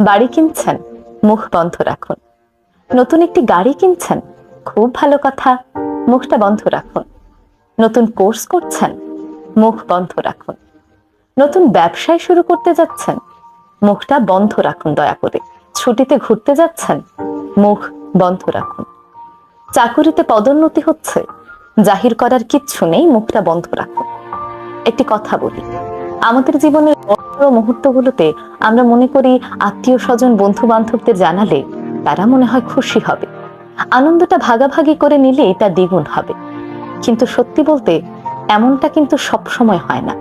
বাড়ি কিনছেন? মুখ বন্ধ রাখুন। নতুন একটি গাড়ি কিনছেন? খুব ভালো কথা। মুখটা বন্ধ রাখুন। নতুন কোর্স করছেন? মুখ বন্ধ রাখুন। নতুন ব্যবসায় শুরু করতে যাচ্ছেন? মুখটা বন্ধ রাখুন দয়া করে। ছুটিতে ঘুরতে যাচ্ছেন? মুখ বন্ধ রাখুন। চাকুরিতে পদোন্নতি হচ্ছে? জাহির করার কিচ্ছু নেই, মুখটা বন্ধ রাখুন। একটি কথা বলি। আমাদের জীবনের বড় মুহূর্তগুলোতে আমরা মনে করি আত্মীয় স্বজন বন্ধু বান্ধবদের জানালে তারা মনে হয় খুশি হবে। আনন্দটা ভাগাভাগি করে নিলেই তা দ্বিগুণ হবে। কিন্তু সত্যি বলতে এমনটা কিন্তু সব সময় হয় না।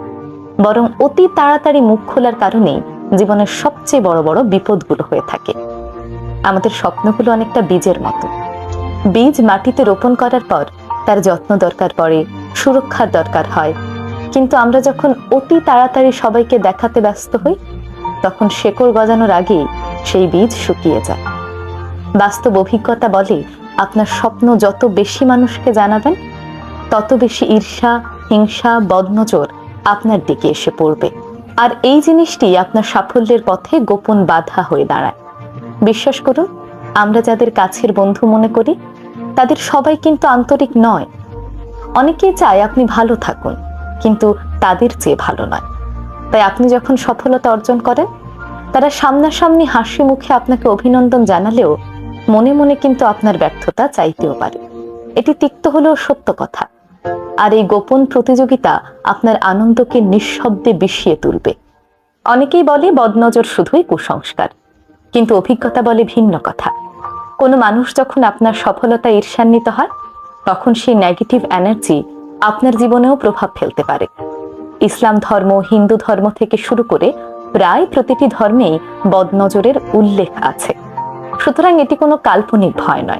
বরং অতি তাড়াতাড়ি মুখ খোলার কারণেই জীবনের সবচেয়ে বড় বড় বিপদগুলো হয়ে থাকে। আমাদের স্বপ্নগুলো অনেকটা বীজের মতো। বীজ মাটিতে রোপণ করার পর তার যত্ন দরকার পড়ে, সুরক্ষার দরকার হয় কিন্তু আমরা যখন অতি তাড়াতাড়ি সবাইকে দেখাতে ব্যস্ত হই, তখন শেকড় গজানোর আগেই সেই বীজ শুকিয়ে যায়। বাস্তব অভিজ্ঞতা বলে আপনার স্বপ্ন যত বেশি মানুষকে জানাবেন, তত বেশি ঈর্ষা, হিংসা, বদনজর আপনার দিকে এসে পড়বে। আর এই জিনিসটি আপনার সাফল্যের পথে গোপন বাধা হয়ে দাঁড়ায়। বিশ্বাস করুন, আমরা যাদের কাছের বন্ধু মনে করি, তাদের সবাই কিন্তু আন্তরিক নয়। অনেকেই চায় আপনি ভালো থাকুন। কিন্তু তাদের চেয়ে ভালো নয়। তাই আপনি যখন সফলতা অর্জন করেন, তারা সামনাসামনি হাসি মুখে আপনাকে অভিনন্দন জানালেও মনে মনে কিন্তু আপনার ব্যর্থতা চাইতেও পারে। এটি তিক্ত হলেও সত্য কথা। আর এই গোপন প্রতিযোগিতা আপনার আনন্দকে নিঃশব্দে বিষিয়ে তুলবে। অনেকেই বলে বদনজর শুধুই কুসংস্কার, কিন্তু অভিজ্ঞতা বলে ভিন্ন কথা। কোনো মানুষ যখন আপনার সফলতা ঈর্ষান্বিত হয়, তখন সেই নেগেটিভ এনার্জি আপনার জীবনেও প্রভাব ফেলতে পারে। ইসলাম ধর্ম, হিন্দু ধর্ম থেকে শুরু করে প্রায় প্রতিটি ধর্মেই বদনজরের উল্লেখ আছে। সুতরাং এটি কোনো কাল্পনিক ভয় নয়।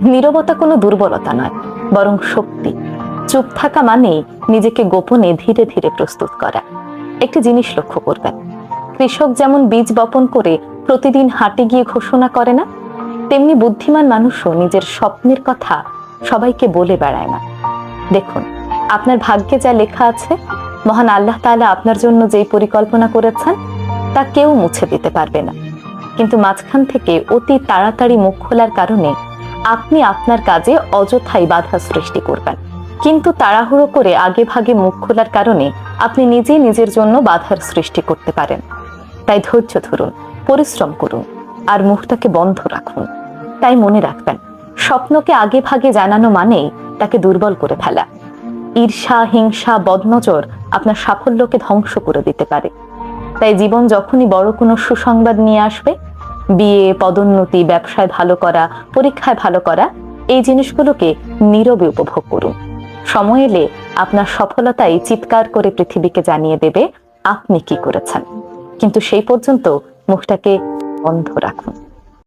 নীরবতা কোনো দুর্বলতা নয়, বরং শক্তি। চুপ থাকা মানে নিজেকে গোপনে ধীরে ধীরে প্রস্তুত করা। একটি জিনিস লক্ষ্য করবেন, কৃষক যেমন বীজ বপন করে প্রতিদিন হাটে গিয়ে ঘোষণা করে না, তেমনি বুদ্ধিমান মানুষও নিজের স্বপ্নের কথা সবাইকে বলে বেড়ায় না। দেখুন আপনার ভাগ্যে যা লেখা আছে, মহান আল্লাহ তাআলা আপনার জন্য যেই পরিকল্পনা করেছেন, তা কেউ মুছে দিতে পারবে না। কিন্তু মাঝখান থেকে অতি তাড়াতাড়ি মুখ খোলার কারণে আপনি আপনার কাজে অযথাই বাধা সৃষ্টি করবেন। কিন্তু তাড়াহুড়ো করে আগে ভাগে মুখ খোলার কারণে আপনি নিজেই নিজের জন্য বাধার সৃষ্টি করতে পারেন। তাই ধৈর্য ধরুন, পরিশ্রম করুন, আর মুখটাকে বন্ধ রাখুন। তাই মনে রাখবেন, স্বপ্নকে আগে ভাগে জানানো মানেই তাকে দুর্বল করে ফেলা। ঈর্ষা, হিংসা, বদনজর আপনার সাফল্যকে ধ্বংস করে দিতে পারে। তাই জীবন যখনই বড় কোনো সুসংবাদ নিয়ে আসবে, বিয়ে, পদোন্নতি, ব্যবসায় ভালো করা, পরীক্ষায় ভালো করা, এই জিনিসগুলোকে নীরবে উপভোগ করুন। সময় এলে আপনার সফলতাই চিৎকার করে পৃথিবীকে জানিয়ে দেবে আপনি কি করেছেন। কিন্তু সেই পর্যন্ত মুখটাকে বন্ধ রাখুন।